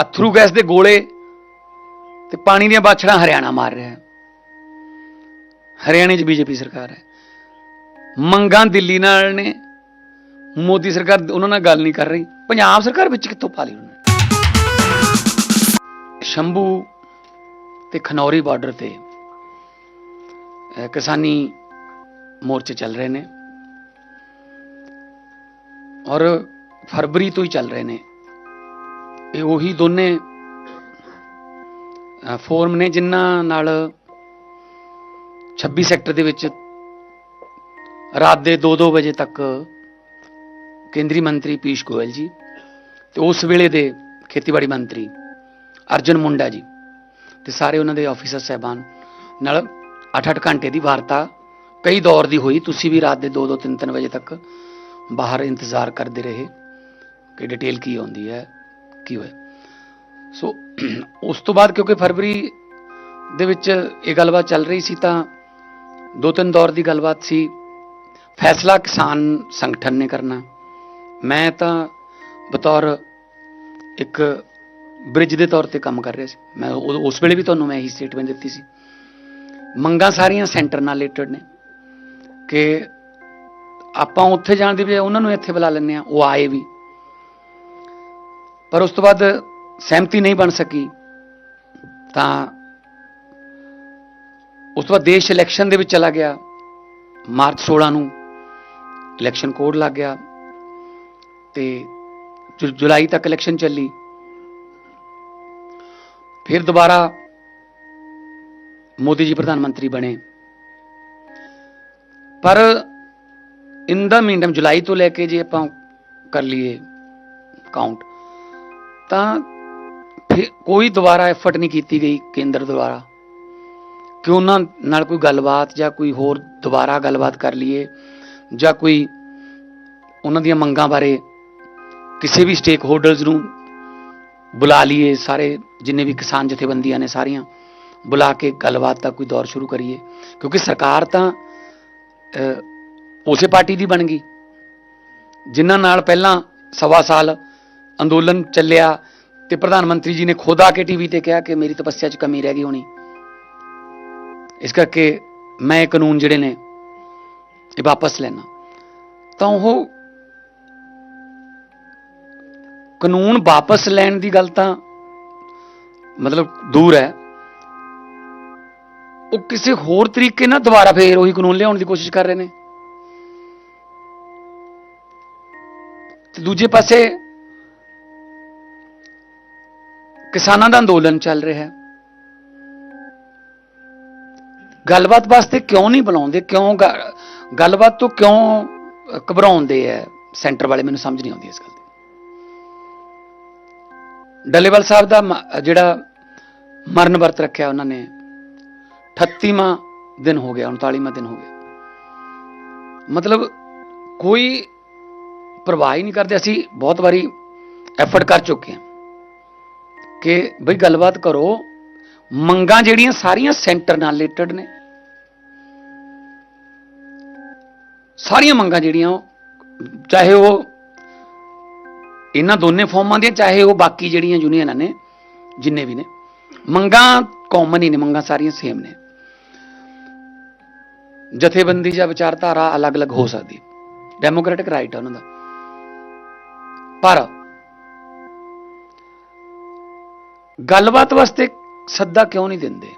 ਅਥਰੂ gas ਦੇ ਗੋਲੇ ਤੇ ਪਾਣੀ ਦੀਆਂ ਬਾਛੜਾਂ ਹਰਿਆਣਾ ਮਾਰ ਰਿਹਾ ਹੈ। ਹਰਿਆਣੇ 'ਚ ਬੀਜੇਪੀ ਸਰਕਾਰ ਹੈ। ਮੰਗਾਂ ਦਿੱਲੀ ਨਾਲ ਨੇ। ਮੋਦੀ ਸਰਕਾਰ ਉਹਨਾਂ ਨਾਲ ਗੱਲ ਨਹੀਂ ਕਰ ਰਹੀ। ਪੰਜਾਬ ਸਰਕਾਰ ਵਿੱਚ ਕਿੱਥੋਂ ਪਾ ਲਈ ਉਹਨੇ? ਸ਼ੰਭੂ ਤੇ ਖਨੌਰੀ ਬਾਰਡਰ ਤੇ ਕਿਸਾਨੀ ਮੋਰਚੇ ਚੱਲ ਰਹੇ ਨੇ। ਔਰ ਫਰਵਰੀ ਤੋਂ ਹੀ ਚੱਲ ਰਹੇ ਨੇ। ਇਹ ਉਹੀ ਦੋਨੇ ਫੋਰਮ ਨੇ ਜਿਨ੍ਹਾਂ ਨਾਲ 26 ਸੈਕਟਰ ਦੇ ਵਿੱਚ ਰਾਤ ਦੇ 2-2 ਵਜੇ ਤੱਕ ਕੇਂਦਰੀ ਮੰਤਰੀ ਪੀਸ਼ ਗੋਇਲ ਜੀ ਤੇ ਉਸ ਵੇਲੇ ਦੇ ਖੇਤੀਬਾੜੀ ਮੰਤਰੀ ਅਰਜਨ ਮੁੰਡਾ ਜੀ ਤੇ ਸਾਰੇ ਉਹਨਾਂ ਦੇ ਆਫੀਸਰ ਸਹਿਬਾਨ ਨਾਲ 8-8 ਘੰਟੇ ਦੀ ਵਾਰਤਾ ਕਈ ਦੌਰ ਦੀ ਹੋਈ। ਤੁਸੀਂ ਵੀ ਰਾਤ ਦੇ 2-2 3-3 ਵਜੇ ਤੱਕ ਬਾਹਰ ਇੰਤਜ਼ਾਰ ਕਰਦੇ ਰਹੇ ਕਿ ਡਿਟੇਲ ਕੀ ਆਉਂਦੀ ਹੈ। ਕੀ ਹੋਇਆ? ਸੋ ਉਸ ਤੋਂ ਬਾਅਦ ਕਿਉਂਕਿ ਫਰਵਰੀ ਦੇ ਵਿੱਚ ਇਹ ਗੱਲਬਾਤ ਚੱਲ ਰਹੀ ਸੀ ਤਾਂ ਦੋ ਤਿੰਨ ਦੌਰ ਦੀ ਗੱਲਬਾਤ ਸੀ। ਫੈਸਲਾ ਕਿਸਾਨ ਸੰਗਠਨ ਨੇ ਕਰਨਾ। ਮੈਂ ਤਾਂ ਬਤੌਰ ਇੱਕ ਬ੍ਰਿਜ ਦੇ ਤੌਰ ਤੇ ਕੰਮ ਕਰ ਰਿਹਾ ਸੀ। ਮੈਂ ਉਦੋਂ- ਉਸ ਵੇਲੇ ਵੀ ਤੁਹਾਨੂੰ ਮੈਂ ਇਹੀ ਸਟੇਟਮੈਂਟ ਦਿੱਤੀ ਸੀ। ਮੰਗਾਂ ਸਾਰੀਆਂ ਸੈਂਟਰ ਨਾਲ ਰਿਲੇਟਡ ਨੇ ਕਿ ਆਪਾਂ ਉੱਥੇ ਜਾਣ ਦੀ ਬਜਾਏ ਉਹਨਾਂ ਨੂੰ ਇੱਥੇ ਬੁਲਾ ਲੈਂਦੇ ਆ ਉਹ ਆਏ ਵੀ। ਪਰ ਉਸ ਤੋਂ ਬਾਅਦ ਸਹਿਮਤੀ ਨਹੀਂ ਬਣ ਸਕੀ, ਤਾਂ ਉਸ ਤੋਂ ਬਾਅਦ ਦੇਸ਼ ਇਲੈਕਸ਼ਨ ਦੇ ਵਿੱਚ ਚਲਾ ਗਿਆ। ਮਾਰਚ 16 ਨੂੰ ਇਲੈਕਸ਼ਨ ਕੋਡ ਲੱਗ ਗਿਆ ਤੇ ਜੁ- ਜੁਲਾਈ ਤੱਕ ਇਲੈਕਸ਼ਨ ਚੱਲੀ। ਫਿਰ ਦੁਬਾਰਾ ਮੋਦੀ ਜੀ ਪ੍ਰਧਾਨ ਮੰਤਰੀ ਬਣੇ। ਪਰ ਇਨ ਦਾ ਮੀਨਟਮ ਜੁਲਾਈ ਤੋਂ ਲੈ ਕੇ ਜੇ ਆਪਾਂ ਕਰ ਲਈਏ ਕਾਊਂਟ ਤਾਂ ਫਿਰ ਕੋਈ ਦੁਬਾਰਾ ਐਫਰਟ ਨਹੀਂ ਕੀਤੀ ਗਈ ਕੇਂਦਰ ਦੁਆਰਾ। ਕਿ ਉਹਨਾਂ ਨਾਲ ਕੋਈ ਗੱਲਬਾਤ ਜਾਂ ਕੋਈ ਹੋਰ ਦੁਬਾਰਾ ਗੱਲਬਾਤ ਕਰ ਲਈਏ ਜਾਂ ਕੋਈ ਉਹਨਾਂ ਦੀਆਂ ਮੰਗਾਂ ਬਾਰੇ ਕਿਸੇ ਵੀ ਸਟੇਕ ਹੋਲਡਰਸ ਨੂੰ ਬੁਲਾ ਲਈਏ, ਸਾਰੇ ਜਿੰਨੇ ਵੀ ਕਿਸਾਨ ਜਥੇਬੰਦੀਆਂ ਨੇ ਸਾਰੀਆਂ, ਬੁਲਾ ਕੇ ਗੱਲਬਾਤ ਦਾ ਕੋਈ ਦੌਰ ਸ਼ੁਰੂ ਕਰੀਏ। ਕਿਉਂਕਿ ਸਰਕਾਰ ਤਾਂ ਉਸੇ ਪਾਰਟੀ ਦੀ ਬਣ ਗਈ, ਜਿਨ੍ਹਾਂ ਨਾਲ ਪਹਿਲਾਂ ਸਵਾ ਸਾਲ ਅੰਦੋਲਨ ਚੱਲਿਆ ਤੇ ਪ੍ਰਧਾਨ ਮੰਤਰੀ ਜੀ ਨੇ ਖੁਦ ਆ ਕੇ ਟੀਵੀ ਤੇ ਕਿਹਾ ਕਿ ਮੇਰੀ ਤਪੱਸਿਆ 'ਚ ਕਮੀ ਰਹਿ ਗਈ ਹੋਣੀ। ਇਸ ਕਰਕੇ ਮੈਂ ਇਹ ਕਾਨੂੰਨ ਜਿਹੜੇ ਨੇ ਇਹ ਵਾਪਸ ਲੈਣਾ ਤਾਂ ਉਹ ਕਾਨੂੰਨ ਵਾਪਸ ਲੈਣ ਦੀ ਗੱਲ ਤਾਂ ਮਤਲਬ ਦੂਰ ਹੈ। ਉਹ ਕਿਸੇ ਹੋਰ ਤਰੀਕੇ ਨਾਲ ਦੁਬਾਰਾ ਫੇਰ ਉਹੀ ਕਾਨੂੰਨ ਲਿਆਉਣ ਦੀ ਕੋਸ਼ਿਸ਼ ਕਰ ਰਹੇ ਨੇ। ਤੇ ਦੂਜੇ ਪਾਸੇ ਕਿਸਾਨਾਂ ਦਾ ਅੰਦੋਲਨ ਚੱਲ ਰਿਹਾ ਹੈ। ਗੱਲਬਾਤ ਵਾਸਤੇ ਕਿਉਂ ਨਹੀਂ ਬੁਲਾਉਂਦੇ? ਕਿਉਂ ਗੱਲਬਾਤ ਤੋਂ ਕਿਉਂ ਘਬਰਾਉਂਦੇ ਐ? ਸੈਂਟਰ ਵਾਲੇ ਮੈਨੂੰ ਸਮਝ ਨਹੀਂ ਆਉਂਦੀ ਇਸ ਗੱਲ ਦੀ। ਡੱਲੇਵਾਲ ਸਾਹਿਬ ਦਾ ਮ- ਜਿਹੜਾ ਮਰਨ ਵਰਤ ਰੱਖਿਆ ਉਹਨਾਂ ਨੇ 38ਵਾਂ ਦਿਨ ਹੋ ਗਿਆ 39ਵਾਂ ਦਿਨ ਹੋ ਗਿਆ। ਮਤਲਬ ਕੋਈ ਪਰਵਾਹ ਹੀ ਨਹੀਂ ਕਰਦੇ। ਅਸੀਂ ਬਹੁਤ ਵਾਰੀ ਐਫਰਟ ਕਰ ਚੁੱਕੇ ਹਾਂ। ਕਿ ਬਈ ਗੱਲਬਾਤ ਕਰੋ, ਮੰਗਾਂ ਜਿਹੜੀਆਂ ਸਾਰੀਆਂ ਸੈਂਟਰ ਨਾਲ ਰਿਲੇਟਡ ਨੇ। ਸਾਰੀਆਂ ਮੰਗਾਂ ਜਿਹੜੀਆਂ ਉਹ, ਚਾਹੇ ਉਹ ਇਹਨਾਂ ਦੋਨੇ ਫਾਰਮਾਂ ਦੀਆਂ, ਚਾਹੇ ਉਹ ਬਾਕੀ ਜਿਹੜੀਆਂ ਯੂਨੀਅਨਾਂ ਨੇ, ਜਿੰਨੇ ਵੀ ਨੇ, ਮੰਗਾਂ ਕਾਮਨ ਹੀ ਨੇ, ਮੰਗਾਂ ਸਾਰੀਆਂ ਸੇਮ ਨੇ। ਜਥੇਬੰਦੀ ਜਾਂ ਵਿਚਾਰਧਾਰਾ ਅਲੱਗ-ਅਲੱਗ ਹੋ ਸਕਦੀ ਡੈਮੋਕ੍ਰੈਟਿਕ ਰਾਈਟ ਹੈ ਉਹਨਾਂ ਦਾ। ਪਰ ਗੱਲਬਾਤ ਵਾਸਤੇ ਸੱਦਾ ਕਿਉਂ ਨਹੀਂ ਦਿੰਦੇ?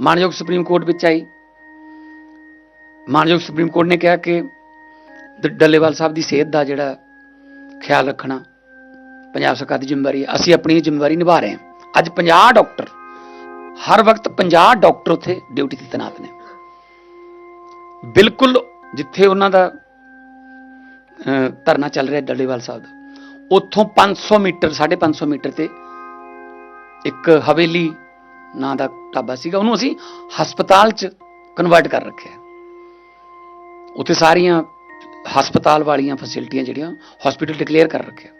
ਮਾਨਯੋਗ ਸੁਪਰੀਮ ਕੋਰਟ ਵਿੱਚ ਆਈ। ਮਾਨਯੋਗ ਸੁਪਰੀਮ ਕੋਰਟ ਨੇ ਕਿਹਾ ਕਿ ਡੱਲੇਵਾਲ ਸਾਹਿਬ ਦੀ ਸਿਹਤ ਦਾ ਜਿਹੜਾ ਖਿਆਲ ਰੱਖਣਾ ਪੰਜਾਬ ਸਰਕਾਰ ਦੀ ਜ਼ਿੰਮੇਵਾਰੀ ਅਸੀਂ ਆਪਣੀ ਜ਼ਿੰਮੇਵਾਰੀ ਨਿਭਾ ਰਹੇ ਹਾਂ। ਅੱਜ 50 ਡਾਕਟਰ, ਹਰ ਵਕਤ 50 ਡਾਕਟਰ ਉੱਥੇ ਡਿਊਟੀ ਤੇ ਤੈਨਾਤ ਨੇ। ਬਿਲਕੁਲ ਜਿੱਥੇ ਉਹਨਾਂ ਦਾ ਧਰਨਾ ਚੱਲ ਰਿਹਾ ਡੱਲੇਵਾਲ ਸਾਹਿਬ ਦਾ, ਉੱਥੋਂ 500 ਮੀਟਰ 550 ਮੀਟਰ ਤੇ ਇੱਕ ਹਵੇਲੀ ਨਾਂ ਦਾ ਢਾਬਾ ਸੀਗਾ, ਉਹਨੂੰ ਅਸੀਂ ਹਸਪਤਾਲ 'ਚ ਕਨਵਰਟ ਕਰ ਰੱਖਿਆ ਉੱਥੇ ਸਾਰੀਆਂ ਹਸਪਤਾਲ ਵਾਲੀਆਂ ਫੈਸਿਲਿਟੀਆਂ ਜਿਹੜੀਆਂ ਹਸਪੀਟਲ ਡਿਕਲੇਅਰ ਕਰ ਰੱਖਿਆ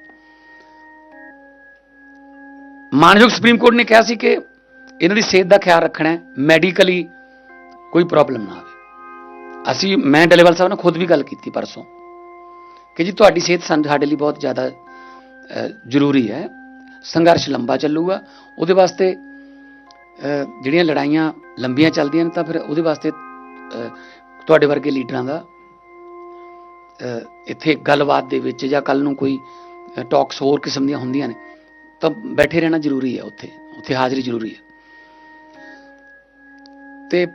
ਮਾਨਯੋਗ ਸੁਪਰੀਮ ਕੋਰਟ ਨੇ ਕਿਹਾ ਸੀ ਕਿ ਇਹਨਾਂ ਦੀ ਸਿਹਤ ਦਾ ਖਿਆਲ ਰੱਖਣਾ ਹੈ ਮੈਡੀਕਲੀ ਕੋਈ ਪ੍ਰੋਬਲਮ ਨਾ ਆਵੇ। ਅਸੀਂ, ਮੈਂ ਡਲੇਵਾਲ ਸਾਹਿਬ ਨਾਲ ਖੁਦ ਵੀ ਗੱਲ ਕੀਤੀ ਪਰਸੋਂ ਕਿ ਜੀ ਤੁਹਾਡੀ ਸਿਹਤ ਸਾਨੂੰ- ਸਾਡੇ ਲਈ ਬਹੁਤ ਜ਼ਿਆਦਾ ਜ਼ਰੂਰੀ ਹੈ। ਸੰਘਰਸ਼ ਲੰਬਾ ਚੱਲੂਗਾ, ਉਹਦੇ ਵਾਸਤੇ ਜਿਹੜੀਆਂ ਲੜਾਈਆਂ ਲੰਬੀਆਂ ਚੱਲਦੀਆਂ ਨੇ, ਤਾਂ ਫਿਰ ਉਹਦੇ ਵਾਸਤੇ ਤੁਹਾਡੇ ਵਰਗੇ ਲੀਡਰਾਂ ਦਾ ਇੱਥੇ ਗੱਲਬਾਤ ਦੇ ਵਿੱਚ ਜਾਂ ਕੱਲ ਨੂੰ ਕੋਈ ਟਾਕਸ ਹੋਰ ਕਿਸਮ ਦੀਆਂ ਹੁੰਦੀਆਂ ਨੇ, ਤਾਂ ਬੈਠੇ ਰਹਿਣਾ ਜ਼ਰੂਰੀ ਹੈ ਉੱਥੇ ਉੱਥੇ ਹਾਜ਼ਰੀ ਜ਼ਰੂਰੀ ਹੈ। ਤੇ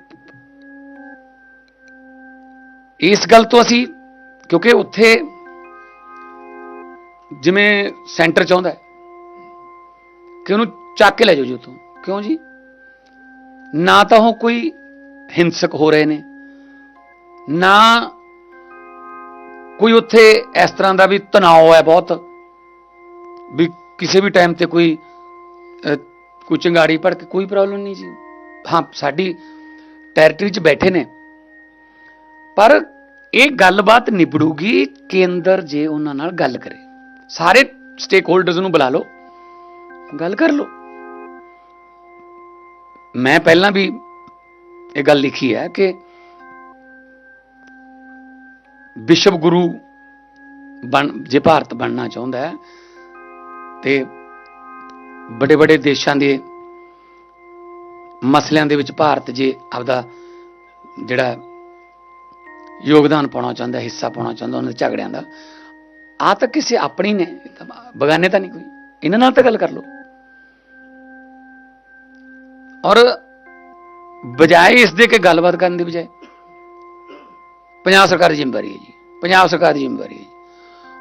ਇਸ ਗੱਲ ਤੋਂ ਅਸੀਂ, ਕਿਉਂਕਿ ਉੱਥੇ ਜਿਵੇਂ ਸੈਂਟਰ ਚਾਹੁੰਦਾ ਹੈ ਕਿ ਉਹਨੂੰ ਚੱਕ ਕੇ ਲੈ ਜਾਓ ਜੀ ਉੱਥੋਂ। ਕਿਉਂ ਜੀ? ਨਾ ਤਾਂ ਉਹ ਕੋਈ ਹਿੰਸਕ ਹੋ ਰਹੇ ਨੇ, ਨਾ ਕੋਈ ਉੱਥੇ ਇਸ ਤਰ੍ਹਾਂ ਦਾ ਵੀ ਤਣਾਅ ਹੈ ਬਹੁਤ, ਵੀ ਕਿਸੇ ਵੀ ਟਾਈਮ ਤੇ ਕੋਈ ਕੋਈ ਚੰਗਾੜੀ ਪੜ ਕੇ ਕੋਈ ਪ੍ਰੋਬਲਮ ਨਹੀਂ ਜੀ। ਹਾਂ, ਸਾਡੀ ਟੈਰੀਟਰੀ 'ਚ ਬੈਠੇ ਨੇ। ਪਰ ਇਹ ਗੱਲਬਾਤ ਨਿਬੜੂਗੀ ਕੇਂਦਰ ਜੇ ਉਹਨਾਂ ਨਾਲ ਗੱਲ ਕਰੇ। ਸਾਰੇ ਸਟੇਕ ਹੋਲਡਰਸ ਨੂੰ ਬੁਲਾ ਲਓ। ਗੱਲ ਕਰ ਲਓ। ਮੈਂ ਪਹਿਲਾਂ ਵੀ ਇਹ ਗੱਲ ਲਿਖੀ ਹੈ ਕਿ ਵਿਸ਼ਵ ਗੁਰੂ ਬਣ, ਜੇ ਭਾਰਤ ਬਣਨਾ ਚਾਹੁੰਦਾ ਹੈ ਤੇ ਵੱਡੇ ਵੱਡੇ ਦੇਸ਼ਾਂ ਦੇ ਮਸਲਿਆਂ ਦੇ ਵਿੱਚ ਭਾਰਤ ਜੇ ਆਪਦਾ ਜਿਹੜਾ ਯੋਗਦਾਨ ਪਾਉਣਾ ਚਾਹੁੰਦਾ, ਹਿੱਸਾ ਪਾਉਣਾ ਚਾਹੁੰਦਾ ਉਹਨਾਂ ਦੇ ਝਗੜਿਆਂ ਦਾ ਆ ਤਾਂ ਕਿਸੇ ਆਪਣੀ ਨੇ, ਬਗਾਨੇ ਤਾਂ ਨਹੀਂ ਕੋਈ। ਇਹਨਾਂ ਨਾਲ ਤਾਂ ਗੱਲ ਕਰ ਲਓ। ਔਰ ਬਜਾਏ ਇਸ ਦੇ ਕਿ ਗੱਲਬਾਤ ਕਰਨ ਦੀ ਬਜਾਏ ਪੰਜਾਬ ਸਰਕਾਰ ਦੀ ਜ਼ਿੰਮੇਵਾਰੀ ਹੈ ਜੀ ਪੰਜਾਬ ਸਰਕਾਰ ਦੀ ਜ਼ਿੰਮੇਵਾਰੀ ਹੈ ਜੀ।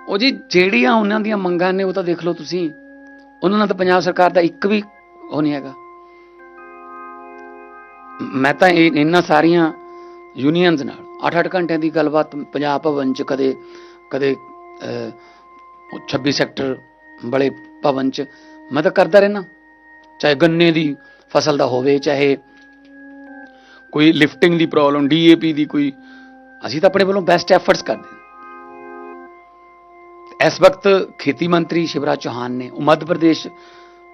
ਉਹ ਜੀ ਜਿਹੜੀਆਂ ਉਹਨਾਂ ਦੀਆਂ ਮੰਗਾਂ ਨੇ ਉਹ ਤਾਂ ਦੇਖ ਲਓ ਤੁਸੀਂ ਉਹਨਾਂ ਨਾਲ ਤਾਂ ਪੰਜਾਬ ਸਰਕਾਰ ਦਾ ਇੱਕ ਵੀ ਉਹ ਨਹੀਂ ਹੈਗਾ। ਮੈਂ ਤਾਂ ਇਹਨਾਂ ਸਾਰੀਆਂ ਯੂਨੀਅਨਸ ਨਾਲ 8-8 ਘੰਟਿਆਂ ਦੀ ਗੱਲਬਾਤ ਪੰਜਾਬ ਭਵਨ ਚ ਕਦੇ ਕਦੇ ਅਹ, 26 ਸੈਕਟਰ ਵਾਲੇ ਭਵਨ ਚ ਮੈਂ ਤਾਂ ਕਰਦਾ ਰਹਿਣਾ ਚਾਹੇ ਗੰਨੇ ਦੀ ਫਸਲ ਦਾ ਹੋਵੇ, ਚਾਹੇ ਕੋਈ ਲਿਫਟਿੰਗ ਦੀ ਪ੍ਰੋਬਲਮ ਡੀਏਪੀ ਦੀ ਕੋਈ, ਅਸੀਂ ਤਾਂ ਆਪਣੇ ਵੱਲੋਂ ਬੈਸਟ ਐਫਰਟਸ ਕਰਦੇ ਹਾਂ। ਇਸ ਵਕਤ ਖੇਤੀ ਮੰਤਰੀ ਸ਼ਿਵਰਾਜ ਚੌਹਾਨ ਨੇ ਉਹ ਮੱਧ ਪ੍ਰਦੇਸ਼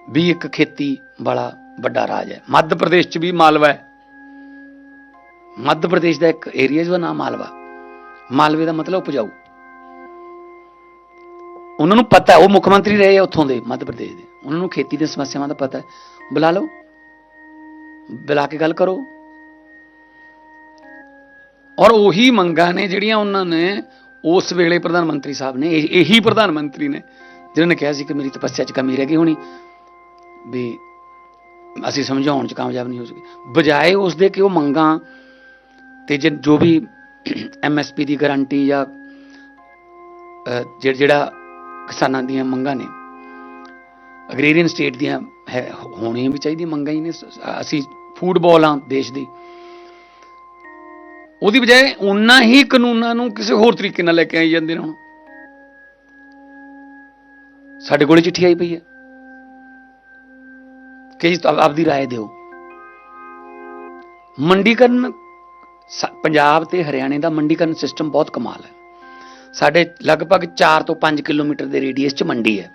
ਵੀ ਇੱਕ ਖੇਤੀ ਵਾਲਾ ਵੱਡਾ ਰਾਜ ਹੈ। ਮੱਧ ਪ੍ਰਦੇਸ਼ ਚ ਵੀ ਮਾਲਵਾ ਹੈ। ਮੱਧ ਪ੍ਰਦੇਸ਼ ਦਾ ਇੱਕ ਏਰੀਆ ਜੋ ਨਾਮ ਮਾਲਵਾ। ਮਾਲਵੇ ਦਾ ਮਤਲਬ ਉਪਜਾਊ। ਉਹਨਾਂ ਨੂੰ ਪਤਾ ਉਹ ਮੁੱਖ ਮੰਤਰੀ ਰਹੇ ਆ ਉੱਥੋਂ ਦੇ ਮੱਧ ਪ੍ਰਦੇਸ਼ ਦੇ। ਉਹਨਾਂ ਨੂੰ ਖੇਤੀ ਦੀਆਂ ਸਮੱਸਿਆਵਾਂ ਦਾ ਪਤਾ ਹੈ। ਬੁਲਾ ਲਓ। ਬੁਲਾ ਕੇ ਗੱਲ ਕਰੋ। ਔਰ ਉਹੀ ਮੰਗਾਂ ਨੇ ਜਿਹੜੀਆਂ ਉਹਨਾਂ ਨੇ ਉਸ ਵੇਲੇ ਪ੍ਰਧਾਨ ਮੰਤਰੀ ਸਾਹਿਬ ਨੇ ਇਹ- ਇਹੀ ਪ੍ਰਧਾਨ ਮੰਤਰੀ ਨੇ ਜਿਨ੍ਹਾਂ ਨੇ ਕਿਹਾ ਸੀ ਕਿ ਮੇਰੀ ਤਪੱਸਿਆ 'ਚ ਕਮੀ ਰਹਿ ਗਈ ਹੋਣੀ ਵੀ ਅਸੀਂ ਸਮਝਾਉਣ 'ਚ ਕਾਮਯਾਬ ਨਹੀਂ ਹੋ ਸਕੇ। ਬਜਾਏ ਉਸ ਦੇ ਕਿ ਉਹ ਮੰਗਾਂ ਤੇ ਜੇ ਜੋ ਵੀ ਐਮਐਸਪੀ ਦੀ ਗਾਰੰਟੀ ਜਾਂ ਅਹ, ਜਿਹੜਾ ਕਿਸਾਨਾਂ ਦੀਆਂ ਮੰਗਾਂ ਨੇ ਅਗਰੇਰੀਅਨ ਸਟੇਟ ਦੀਆਂ ਹੈ ਹੋਣੀਆਂ ਵੀ ਚਾਹੀਦੀਆਂ ਮੰਗਾਂ ਹੀ ਨੇ ਅਸੀਂ ਫੂਡਬਾਲ ਆ ਦੇਸ਼ ਦੀ ਉਹਦੀ ਬਜਾਏ ਉਹਨਾਂ ਹੀ ਕਾਨੂੰਨਾਂ ਨੂੰ ਕਿਸੇ ਹੋਰ ਤਰੀਕੇ ਨਾਲ ਲੈ ਕੇ ਆਈ ਜਾਂਦੇ ਨੇ ਹੁਣ ਸਾਡੇ ਕੋਲੇ ਚਿੱਠੀ ਆਈ ਪਈ ਹੈ ਕਿ ਜੀ ਤੁਸੀਂ ਆਪਦੀ رائے ਦਿਓ ਮੰਡੀਕਰਨ ਸ- ਪੰਜਾਬ ਤੇ ਹਰਿਆਣੇ ਦਾ ਮੰਡੀਕਰਨ ਸਿਸਟਮ ਬਹੁਤ ਕਮਾਲ ਹੈ ਸਾਡੇ ਲਗਭਗ 4 ਤੋਂ 5 ਕਿਲੋਮੀਟਰ ਦੇ ਰੇਡੀਅਸ 'ਚ ਮੰਡੀ ਹੈ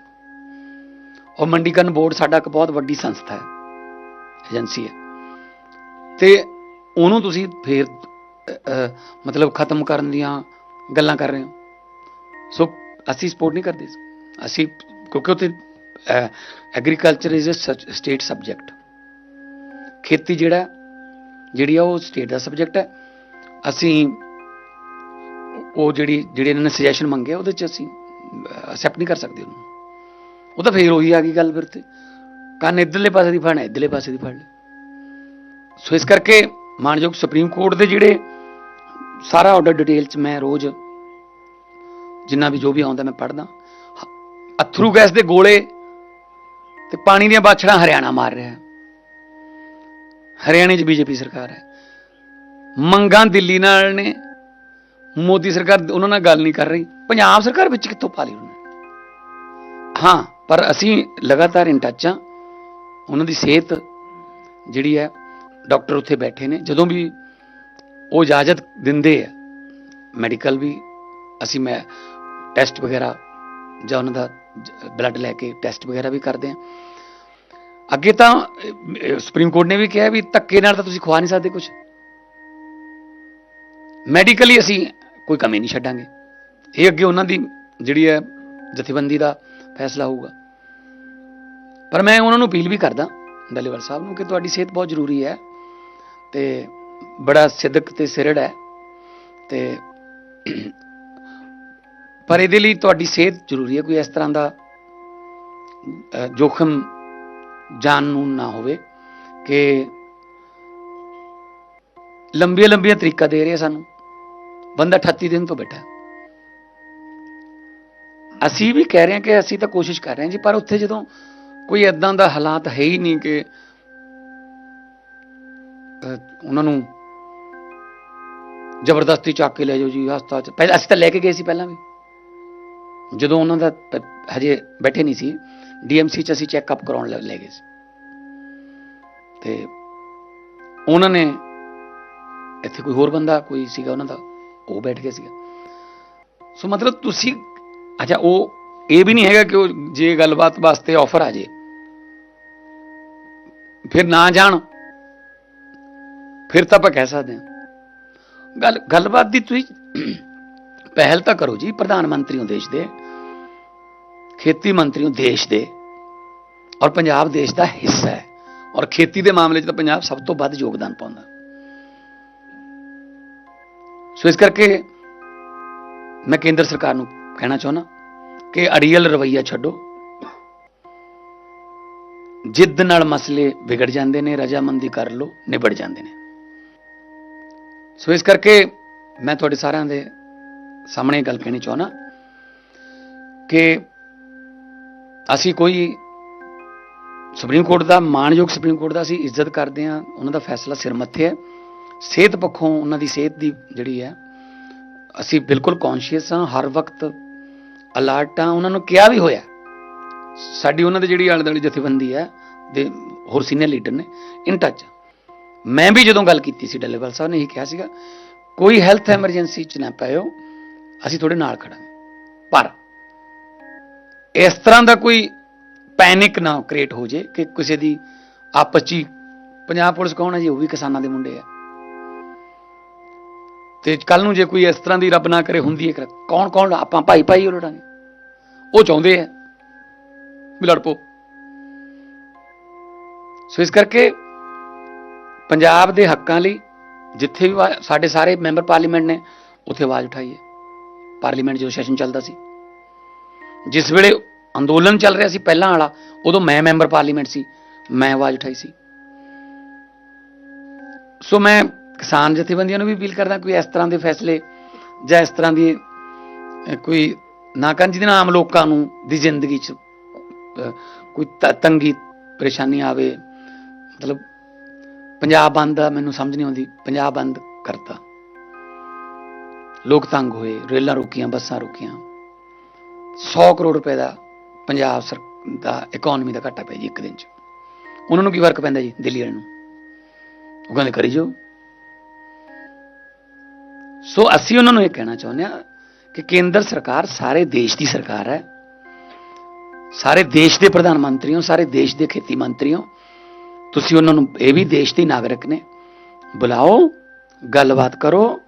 ਔਰ ਮੰਡੀਕਰਨ ਬੋਰਡ ਸਾਡਾ ਇੱਕ ਬਹੁਤ ਵੱਡੀ ਸੰਸਥਾ ਹੈ ਏਜੰਸੀ ਹੈ ਤੇ ਉਹਨੂੰ ਤੁਸੀਂ ਫੇਰ ਮਤਲਬ ਖਤਮ ਕਰਨ ਦੀਆਂ ਗੱਲਾਂ ਕਰ ਰਹੇ ਹੋ। ਸੋ ਅਸੀਂ ਸਪੋਰਟ ਨਹੀਂ ਕਰਦੇ ਅਸੀਂ, ਕਿਉਂਕਿ ਉੱਥੇ agriculture is a state subject ਖੇਤੀ ਜਿਹੜਾ, ਜਿਹੜੀ ਆ ਉਹ ਸਟੇਟ ਦਾ ਸਬਜੈਕਟ ਹੈ। ਅਸੀਂ ਉਹ ਜਿਹੜੀ, ਜਿਹੜੇ ਇਹਨਾਂ ਨੇ ਸੁਜੈਸ਼ਨ ਮੰਗਿਆ ਉਹਦੇ ਚ ਅਸੀਂ ਅਸੈਪਟ ਨਹੀਂ ਕਰ ਸਕਦੇ ਉਹਨੂੰ। ਉਹ ਤਾਂ ਫੇਰ ਉਹੀ ਆ ਗਈ ਗੱਲ ਫਿਰ ਤੇ ਕੰਨ ਇਧਰਲੇ ਪਾਸੇ ਦੀ ਫੜਨਾ, ਇਧਰਲੇ ਪਾਸੇ ਦੀ ਫੜ ਲਈ ਸੋ ਇਸ ਕਰਕੇ ਮਾਨਯੋਗ ਸੁਪਰੀਮ ਕੋਰਟ ਦੇ ਜਿਹੜੇ ਸਾਰਾ ਆਰਡਰ ਡਿਟੇਲ ਚ ਮੈਂ ਰੋਜ਼ ਜਿੰਨਾ ਵੀ ਜੋ ਵੀ ਆਉਂਦਾ ਮੈਂ ਪੜ੍ਹਦਾ। ਅਥਰੂ ਗੈਸ ਦੇ ਗੋਲੇ ਤੇ ਪਾਣੀ ਦੀਆਂ ਬਾਛੜਾਂ ਹਰਿਆਣਾ ਮਾਰ ਰਿਹਾ। ਹੈ ਹਰਿਆਣੇ 'ਚ ਬੀਜੇਪੀ ਸਰਕਾਰ ਹੈ। ਮੰਗਾਂ ਦਿੱਲੀ ਨਾਲ ਨੇ। ਮੋਦੀ ਸਰਕਾਰ ਉਹਨਾਂ ਨਾਲ ਗੱਲ ਨਹੀਂ ਕਰ ਰਹੀ। ਪੰਜਾਬ ਸਰਕਾਰ ਵਿੱਚ ਕਿੱਥੋਂ ਪਾ ਲਈ ਉਹਨੇ ਹਾਂ, ਪਰ ਅਸੀਂ ਲਗਾਤਾਰ ਇਨ ਟੱਚ ਆ ਉਹਨਾਂ ਦੀ ਸਿਹਤ ਜਿਹੜੀ ਹੈ ਡਾਕਟਰ ਉੱਥੇ ਬੈਠੇ ਨੇ, ਜਦੋਂ ਵੀ ਉਹ ਇਜਾਜ਼ਤ ਦਿੰਦੇ ਆ ਮੈਡੀਕਲ ਵੀ, ਅਸੀਂ ਮੈਂ ਟੈਸਟ ਵਗੈਰਾ ਜਾਂ ਉਹਨਾਂ ਦਾ ਬਲੱਡ ਲੈ ਕੇ ਟੈਸਟ ਵਗੈਰਾ ਵੀ ਕਰਦੇ ਆ। ਅੱਗੇ ਤਾਂ ਸੁਪਰੀਮ ਕੋਰਟ ਨੇ ਵੀ ਕਿਹਾ ਵੀ ਧੱਕੇ ਨਾਲ ਤਾਂ ਤੁਸੀਂ ਖਵਾ ਨਹੀਂ ਸਕਦੇ ਕੁਝ ਮੈਡੀਕਲੀ ਅਸੀਂ ਕੋਈ ਕਮੀ ਨਹੀਂ ਛੱਡਾਂਗੇ। ਇਹ ਅੱਗੇ ਉਹਨਾਂ ਦੀ ਜਿਹੜੀ ਹੈ ਜਥੇਬੰਦੀ ਦਾ ਫੈਸਲਾ ਹੋਊਗਾ। ਪਰ ਮੈਂ ਉਹਨਾਂ ਨੂੰ ਅਪੀਲ ਵੀ ਕਰਦਾ ਡੱਲੇਵਾਲ ਸਾਹਿਬ ਨੂੰ ਕਿ ਤੁਹਾਡੀ ਸਿਹਤ ਬਹੁਤ ਜ਼ਰੂਰੀ ਹੈ। ਤੇ ਬੜਾ ਸਿੱਧਕ ਤੇ ਸਿਰੜ ਹੈ ਤੇ ਪਰ ਇਹਦੇ ਲਈ ਤੁਹਾਡੀ ਸਿਹਤ ਜ਼ਰੂਰੀ ਹੈ, ਕੋਈ ਇਸ ਤਰ੍ਹਾਂ ਦਾ ਜੋਖਮ ਜਾਨ ਨੂੰ ਨਾ ਹੋਵੇ ਕਿ ਲੰਬੀਆਂ ਲੰਬੀਆਂ ਤਰੀਕਾ ਦੇ ਰਹੇ ਸਾਨੂੰ। ਬੰਦਾ 38 ਦਿਨ ਤੋਂ ਬੈਠਾ। ਅਸੀਂ ਵੀ ਕਹਿ ਰਹੇ ਹਾਂ ਕਿ ਅਸੀਂ ਤਾਂ ਕੋਸ਼ਿਸ਼ ਕਰ ਰਹੇ ਹਾਂ ਜੀ, ਪਰ ਉੱਥੇ ਜਦੋਂ ਕੋਈ ਇਦਾਂ ਦਾ ਹਾਲਾਤ ਹੈ ਹੀ ਨਹੀਂ ਕਿ ਉਹਨਾਂ ਨੂੰ ਜ਼ਬਰਦਸਤੀ ਚੱਕ ਕੇ ਲੈ ਜਾਓ ਜੀ ਹਸਪਤਾਲ ਚ। ਪਹਿਲਾਂ ਅਸੀਂ ਤਾਂ ਲੈ ਕੇ ਗਏ ਸੀ ਪਹਿਲਾਂ ਵੀ। ਜਦੋਂ ਉਹਨਾਂ ਦਾ ਹਜੇ ਬੈਠੇ ਨਹੀਂ ਸੀ ਡੀਐਮਸੀ ਚ ਅਸੀਂ ਚੈੱਕਅਪ ਕਰਾਉਣ ਲੈ ਲੈ ਗਏ ਸੀ। ਤੇ ਉਹਨਾਂ ਨੇ ਇੱਥੇ ਕੋਈ ਹੋਰ ਬੰਦਾ ਕੋਈ ਸੀਗਾ ਉਹਨਾਂ ਦਾ, ਉਹ ਬੈਠ ਗਿਆ ਸੀਗਾ। ਸੋ ਮਤਲਬ ਤੁਸੀਂ, ਅੱਛਾ, ਉਹ ਇਹ ਵੀ ਨਹੀਂ ਹੈਗਾ ਕਿ ਉਹ ਜੇ ਗੱਲਬਾਤ ਵਾਸਤੇ ਆਫਰ ਆ ਜੇ। ਫਿਰ ਨਾ ਜਾਣ ਫਿਰ ਤਾਂ ਆਪਾਂ ਕਹਿ ਸਕਦੇ ਹਾਂ। ਗੱਲ, ਗੱਲਬਾਤ ਦੀ ਤੁਸੀਂ ਪਹਿਲ ਤਾਂ ਕਰੋ ਜੀ, ਪ੍ਰਧਾਨ ਮੰਤਰੀ ਹੋ ਦੇਸ਼ ਦੇ, ਖੇਤੀ ਮੰਤਰੀ ਹੋ ਦੇਸ਼ ਦੇ, ਔਰ ਪੰਜਾਬ ਦੇਸ਼ ਦਾ ਹਿੱਸਾ ਹੈ। ਔਰ ਖੇਤੀ ਦੇ ਮਾਮਲੇ 'ਚ ਤਾਂ ਪੰਜਾਬ ਸਭ ਤੋਂ ਵੱਧ ਯੋਗਦਾਨ ਪਾਉਂਦਾ। ਸੋ ਇਸ ਕਰਕੇ ਮੈਂ ਕੇਂਦਰ ਸਰਕਾਰ ਨੂੰ ਕਹਿਣਾ ਚਾਹੁੰਦਾ ਕਿ ਅੜੀਅਲ ਰਵਈਆ ਛੱਡੋ। ਜਿੱਦ ਨਾਲ ਮਸਲੇ ਵਿਗੜ ਜਾਂਦੇ ਨੇ, ਰਜਾਮੰਦੀ ਕਰ ਲਓ, ਨਿਬੜ ਜਾਂਦੇ ਨੇ। ਸੋ ਇਸ ਕਰਕੇ ਮੈਂ ਤੁਹਾਡੇ ਸਾਰਿਆਂ ਦੇ ਸਾਹਮਣੇ ਇਹ ਗੱਲ ਕਹਿਣੀ ਚਾਹੁੰਦਾ ਕਿ ਅਸੀਂ ਕੋਈ ਸੁਪਰੀਮ ਕੋਰਟ ਦਾ ਮਾਣਯੋਗ ਸੁਪਰੀਮ ਕੋਰਟ ਦਾ ਅਸੀਂ ਇੱਜ਼ਤ ਕਰਦੇ ਹਾਂ, ਉਹਨਾਂ ਦਾ ਫੈਸਲਾ ਸਿਰ ਮੱਥੇ ਹੈ। ਸਿਹਤ ਪੱਖੋਂ ਉਹਨਾਂ ਦੀ ਸਿਹਤ ਦੀ ਜਿਹੜੀ ਹੈ, ਅਸੀਂ ਬਿਲਕੁਲ ਕੌਨਸ਼ੀਅਸ ਹਾਂ, ਹਰ ਵਕਤ ਅਲਰਟ ਹਾਂ। ਉਹਨਾਂ ਨੂੰ ਕਿਹਾ ਵੀ ਹੋਇਆ, ਸਾਡੀ ਉਹਨਾਂ ਦੀ ਜਿਹੜੀ ਆਲੇ ਦੁਆਲੇ ਜਥੇਬੰਦੀ ਹੈ, ਦੇ ਹੋਰ ਸੀਨੀਅਰ ਲੀਡਰ ਨੇ ਇਨ ਟੱਚ ਮੈਂ ਵੀ ਜਦੋਂ ਗੱਲ ਕੀਤੀ ਸੀ ਡੱਲੇਵਾਲ ਸਾਹਿਬ ਨੇ ਇਹ ਕਿਹਾ ਸੀਗਾ, ਕੋਈ ਹੈਲਥ ਐਮਰਜੈਂਸੀ ਚ ਨਾ ਪਇਓ, ਅਸੀਂ ਤੁਹਾਡੇ ਨਾਲ ਖੜਾਂਗੇ। ਪਰ ਇਸ ਤਰ੍ਹਾਂ ਦਾ ਕੋਈ ਪੈਨਿਕ ਨਾ ਕ੍ਰੀਏਟ ਹੋ ਜੇ ਕਿ ਕਿਸੇ ਦੀ ਆਪਸ 'ਚ ਹੀ, ਪੰਜਾਬ ਪੁਲਿਸ ਕੌਣ ਹੈ ਜੀ? ਉਹ ਵੀ ਕਿਸਾਨਾਂ ਦੇ ਮੁੰਡੇ ਆ। ਤੇ ਕੱਲ ਨੂੰ ਜੇ ਕੋਈ ਇਸ ਤਰ੍ਹਾਂ ਦੀ ਰੱਬ ਨਾ ਕਰੇ ਹੁੰਦੀ ਹੈ, ਕੌਣ ਕੌਣ ਆਪਾਂ ਭਾਈ ਭਾਈ ਉਹ ਲੜਾਂਗੇ। ਉਹ ਚਾਹੁੰਦੇ ਆ ਵੀ ਲੜ ਪੋ ਸੋ ਇਸ ਕਰਕੇ ਪੰਜਾਬ ਦੇ ਹੱਕਾਂ ਲਈ ਜਿੱਥੇ ਵੀ ਸਾਡੇ ਸਾਰੇ ਮੈਂਬਰ ਪਾਰਲੀਮੈਂਟ ਨੇ, ਉੱਥੇ ਆਵਾਜ਼ ਉਠਾਈ ਹੈ। ਪਾਰਲੀਮੈਂਟ ਜਦੋਂ ਸੈਸ਼ਨ ਚੱਲਦਾ ਸੀ। ਜਿਸ ਵੇਲੇ ਅੰਦੋਲਨ ਚੱਲ ਰਿਹਾ ਸੀ ਪਹਿਲਾਂ ਵਾਲਾ, ਉਦੋਂ ਮੈਂ ਮੈਂਬਰ ਪਾਰਲੀਮੈਂਟ ਸੀ, ਮੈਂ ਆਵਾਜ਼ ਉਠਾਈ ਸੀ। ਸੋ ਮੈਂ ਕਿਸਾਨ ਜਥੇਬੰਦੀਆਂ ਨੂੰ ਵੀ ਅਪੀਲ ਕਰਦਾ ਕੋਈ ਇਸ ਤਰ੍ਹਾਂ ਦੇ ਫੈਸਲੇ ਜਾਂ ਇਸ ਤਰ੍ਹਾਂ ਦੀ ਕੋਈ ਨਾ ਕਰਨ ਜਿਹਦੇ ਨਾਲ ਆਮ ਲੋਕਾਂ ਨੂੰ ਦੀ ਜ਼ਿੰਦਗੀ 'ਚ ਕੋਈ ਤ- ਤੰਗੀ, ਪਰੇਸ਼ਾਨੀ ਆਵੇ, ਮਤਲਬ ਪੰਜਾਬ ਬੰਦ ਦਾ ਮੈਨੂੰ ਸਮਝ ਨਹੀਂ ਆਉਂਦੀ। ਪੰਜਾਬ ਬੰਦ ਕਰਤਾ। ਲੋਕ ਤੰਗ ਹੋਏ, ਰੇਲਾਂ ਰੁਕੀਆਂ, ਬੱਸਾਂ ਰੁਕੀਆਂ। 100 ਕਰੋੜ ਰੁਪਏ ਦਾ ਪੰਜਾਬ ਸਰ, ਦਾ ਇਕਨੋਮੀ ਦਾ ਘਾਟਾ ਪਿਆ ਜੀ ਇੱਕ ਦਿਨ 'ਚ। ਉਹਨਾਂ ਨੂੰ ਕੀ ਫ਼ਰਕ ਪੈਂਦਾ ਜੀ, ਦਿੱਲੀ ਵਾਲਿਆਂ ਨੂੰ? ਉਹ ਕਹਿੰਦੇ ਕਰੀ ਜਾਓ। ਸੋ ਅਸੀਂ ਉਹਨਾਂ ਨੂੰ ਇਹ ਕਹਿਣਾ ਚਾਹੁੰਦੇ ਹਾਂ ਕਿ ਕੇਂਦਰ ਸਰਕਾਰ ਸਾਰੇ ਦੇਸ਼ ਦੀ ਸਰਕਾਰ ਹੈ। ਸਾਰੇ ਦੇਸ਼ ਦੇ ਪ੍ਰਧਾਨ ਮੰਤਰੀ ਹੋ ਸਾਰੇ ਦੇਸ਼ ਦੇ ਖੇਤੀ ਮੰਤਰੀ ਹੋ ਤੁਸੀਂ ਉਹਨਾਂ ਨੂੰ ਇਹ ਵੀ ਦੇਸ਼ ਦੇ ਨਾਗਰਿਕ ਨੇ। ਬੁਲਾਓ, ਗੱਲਬਾਤ ਕਰੋ।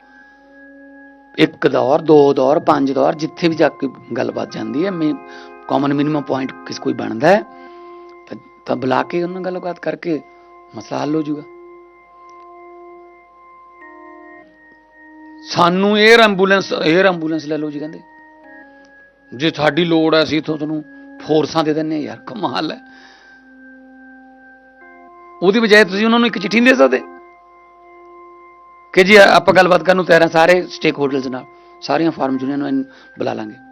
ਇੱਕ ਦੌਰ, ਦੋ ਦੌਰ, ਪੰਜ ਦੌਰ, ਜਿੱਥੇ ਵੀ ਜਾ ਕੇ ਗੱਲਬਾਤ ਜਾਂਦੀ ਹੈ, ਮੈਂ ਕਾਮਨ ਮਿਨੀਮਮ ਪੁਆਇੰਟ ਕਿਸ ਕੋਈ ਬਣਦਾ ਹੈ, ਤਾਂ- ਬੁਲਾ ਕੇ ਉਹਨਾਂ ਨਾਲ ਗੱਲਬਾਤ ਕਰਕੇ ਮਸਲਾ ਹੱਲ ਹੋ ਜਾਊਗਾ। ਸਾਨੂੰ 에ਅਰ ਐਂਬੂਲੈਂਸ 에ਅਰ ਐਂਬੂਲੈਂਸ ਲੈ ਲਓ ਜੀ ਕਹਿੰਦੇ। ਜੇ ਸਾਡੀ ਲੋੜ ਹੈ, ਅਸੀਂ ਇੱਥੋਂ ਤੁਹਾਨੂੰ ਫੋਰਸਾਂ ਦੇ ਦਿੰਨੇ ਹਾਂ, ਯਾਰ ਕਮਾਲ ਹੈ। ਉਹਦੀ ਬਜਾਏ ਤੁਸੀਂ ਉਹਨਾਂ ਨੂੰ ਇੱਕ ਚਿੱਠੀ ਨਹੀਂ ਦੇ ਸਕਦੇ? ਕਿ ਜੀ, ਆਪਾਂ ਗੱਲਬਾਤ ਕਰਨ ਨੂੰ ਤਿਆਰ ਹਾਂ ਸਾਰੇ ਸਟੇਕ ਹੋਲਡਰਸ ਨਾਲ, ਸਾਰੀਆਂ ਫਾਰਮ ਯੂਨੀਅਨ ਨੂੰ ਬੁਲਾ ਲਾਂਗੇ।